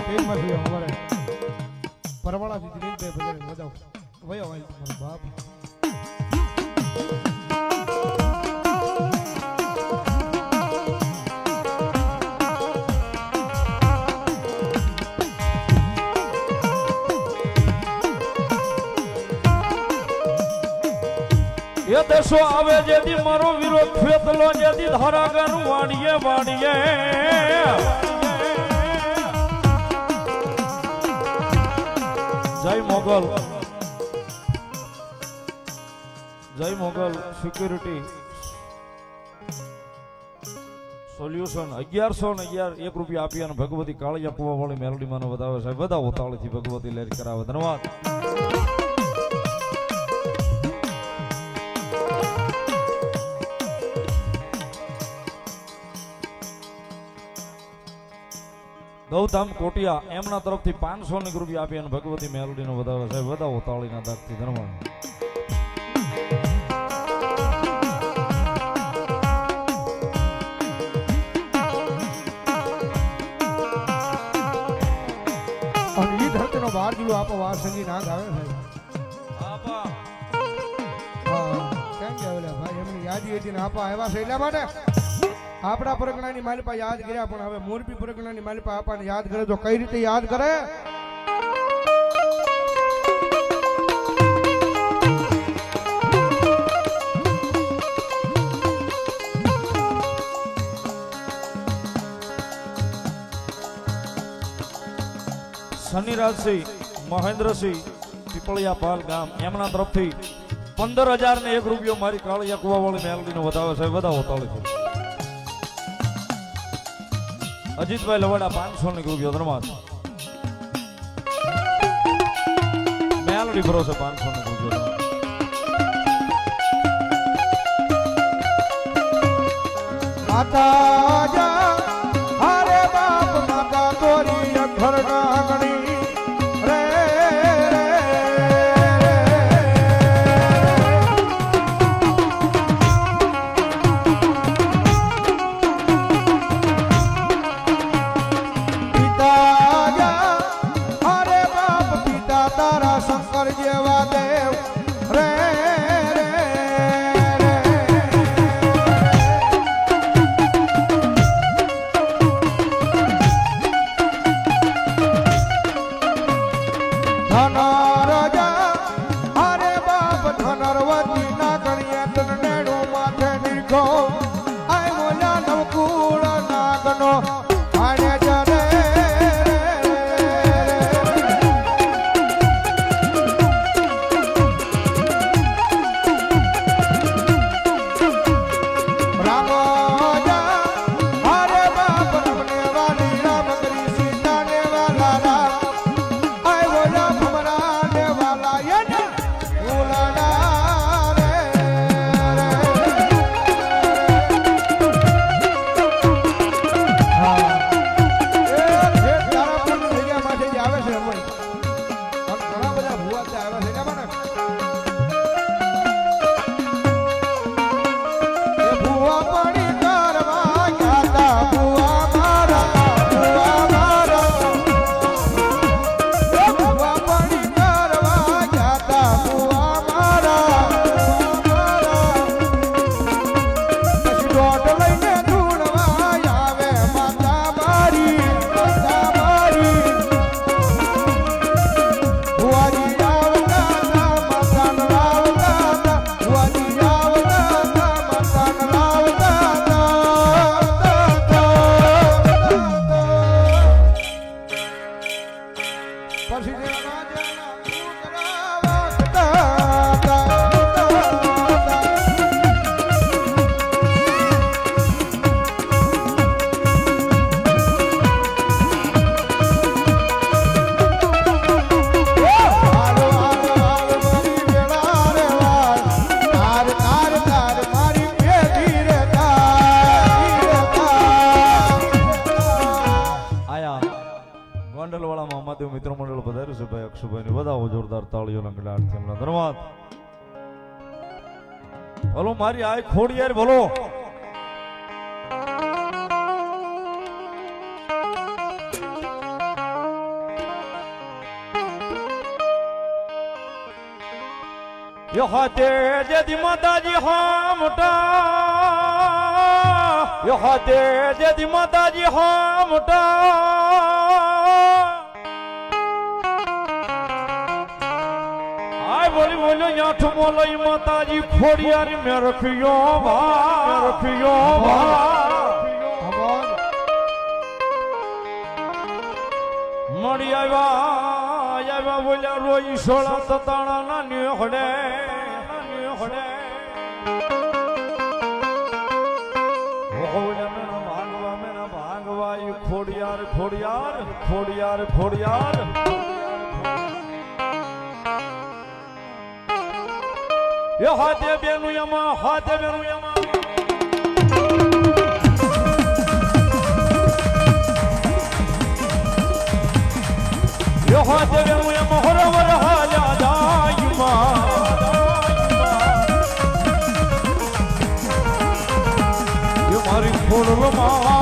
અમારે કેજમાં જોઈએ અમારે. પરવાળાથી દિલીપભાઈ બધાને વધાવો વયો હોય તમારો બાપ. આવે જેથી મારો વિરોધ ફેતલો જેથી ધરાગર વાડીએ વાડીએ. જય મોગલ. જય મોગલ સિક્યુરિટી સોલ્યુશન અગિયારસો ને અગિયાર, એક રૂપિયા આપી અને ભગવતી કાળિયા કુવા વાળી મેલડી માનો વધાવે સાહેબ. બધા ઉતાવળીથી ભગવતી લહેર કરાવે. ધન્યવાદ. ગૌતમ કોટિયા એમના તરફથી પાંચસો ની રૂપિયા આપી અને ભગવતી મેલડી નો વધાવે સાહેબ બધા ઉતાવળીના દાગથી ધન્યવાદ અને બહાર જુલો આપો વાર સંગી નાગ આવે ભાઈ કેમ કે ભાઈ એમની યાદી હતી ને આપા આવ્યા છે એટલા માટે? આપણા પરગણાની માલિપા યાદ કર્યા, પણ હવે મોરબી પરગણાની માલિપા આપાને યાદ કરે તો કઈ રીતે યાદ કરે? શનિરાજસિંહ, મહેન્દ્રસિંહ પીપળિયા પાલ ગામ, એમના તરફથી પંદર હજાર ને એક રૂપિયો મારી કાળિયા કુવાવાળી મેલડીનો વધાવે છે વધાવો છે. અજીતભાઈ લવાડા પાંચસો ની રૂપિયો ધર્માત મેલડી ભરોસે પાંચસો ની રૂપિયો માતા મંડળવાળામાં અમાદેવ મિત્ર મંડળ પધાર્યું છે ભાઈ અક્ષુભાઈની વધાવો જોરદાર તાળીઓના ગડાટ ધન્યવાદ. ભલો, મારી આય ખોડ યાર, ભલો. યો હાતે જેદી માતાજી હા મોટા. યો હાતે જેદી માતાજી હા મોટા. બોલ્યો યાઠ મોલઈ માતાજી ખોડિયારી મે રખ્યો ભા રખ્યો અમોન મળી આવ્યા આવ્યા બોલ્યા રોઈ સોળા તતાણા ના ન્યોહડે ન્યોહડે ભાંગવા મેના ભાંગવા ખોડિયાર ખોડિયાર ખોડિયાર ખોડિયાર એ હાથે બેનું એમાં હાથે બેનું એમાં એ હાથે બેનું એમાં હરવર હાલ્યા દાયમાં મારી ફૂલ રમા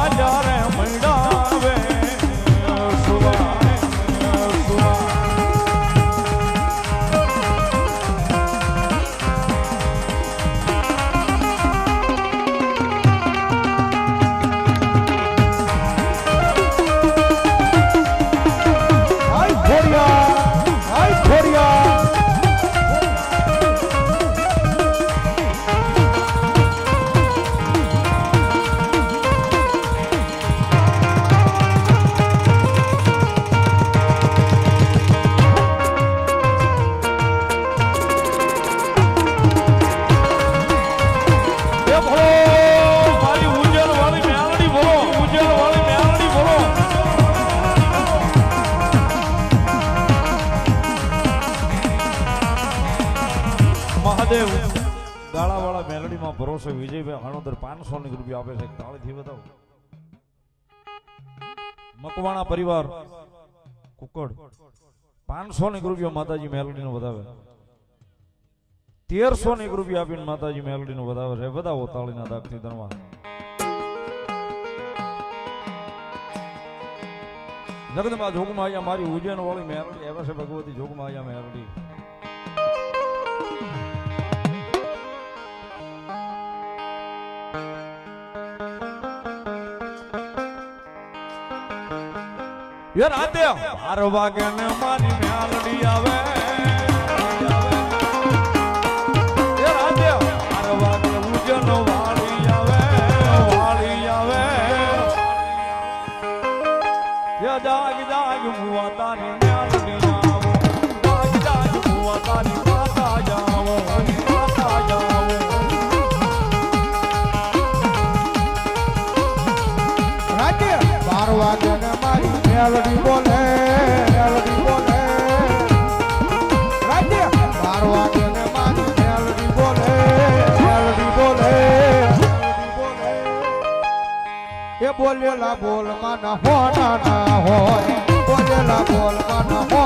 ગાળાવાળા ભરોસે વિજયભાઈ હણોદર પાંચસો ની રૂપિયા આપે છે. તાળીથી બતાવો મકવાણા પરિવાર, કુકડ. પાંચસો ની રૂપિયા માતાજી મેલડી નો વધાવે. તેરસો ની રૂપિયા આપીને માતાજી મેલડી નો વધાવે છે. બતાવો તાળીના દાખથી ધનવા જગદમાં જોગમાં અહીંયા મારી ઉજ્જૈન વાળી મેરડી એવા છે ભગવતી જોગમાયા મેરડી એ રાતે બાર વાગે ને મારી મેલડી આવે. એ રાતે બાર વાગે એ બોલેલા બોલમાં હો ના હોય. બોલેલા બોલમાં હોના ના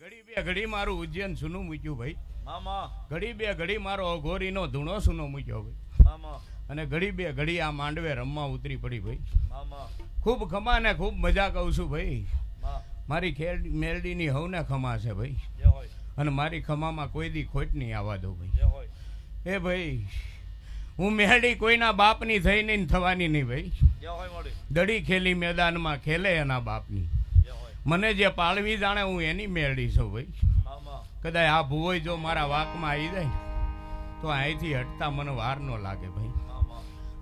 ઘડી બે ઘડી મારું ઉજ્જૈન સુનું મૂક્યું ભાઈ. મા મા ઘડી બે ઘડી મારો અઘોરીનો ધૂણો સુનો મૂક્યો ભાઈ. મામા. અને ઘડી બે ઘડી આ માંડવે રમવા ઉતરી પડી ભાઈ. મામા. ખૂબ ખમા ને ખૂબ મજા કહું છું ભાઈ. મારી ખેડ મેલડીની હવને ખમા છે ભાઈ. અને મારી ખમામાં કોઈ દી ખોટ નહીં આવવા દો ભાઈ. એ ભાઈ હું મેરડી કોઈના બાપની થઈ નહીં થવાની નહીં ભાઈ. દડી ખેલી મેદાનમાં ખેલે એના બાપની. મને જે પાળવી જાણે હું એની મેળડી છું ભાઈ. કદાચ આ ભૂવોય જો મારા વાકમાં આવી જાય તો અહીંથી હટતા મને વાર ન લાગે ભાઈ.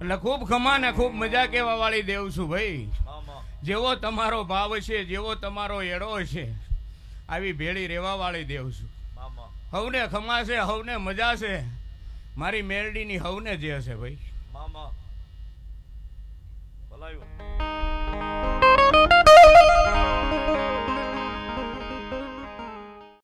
એટલે ખૂબ ખમા ને ખૂબ મજા કેવા વાળી દેવ છું ભાઈ. જેવો તમારો ભાવ છે જેવો તમારો એડો છે આવી ભેળી રહેવા વાળી દેવ છું. હવને ખમા છે હવને મજા છે મારી મેરડીની હવને જે હશે ભાઈ. મામા. ભલાયું.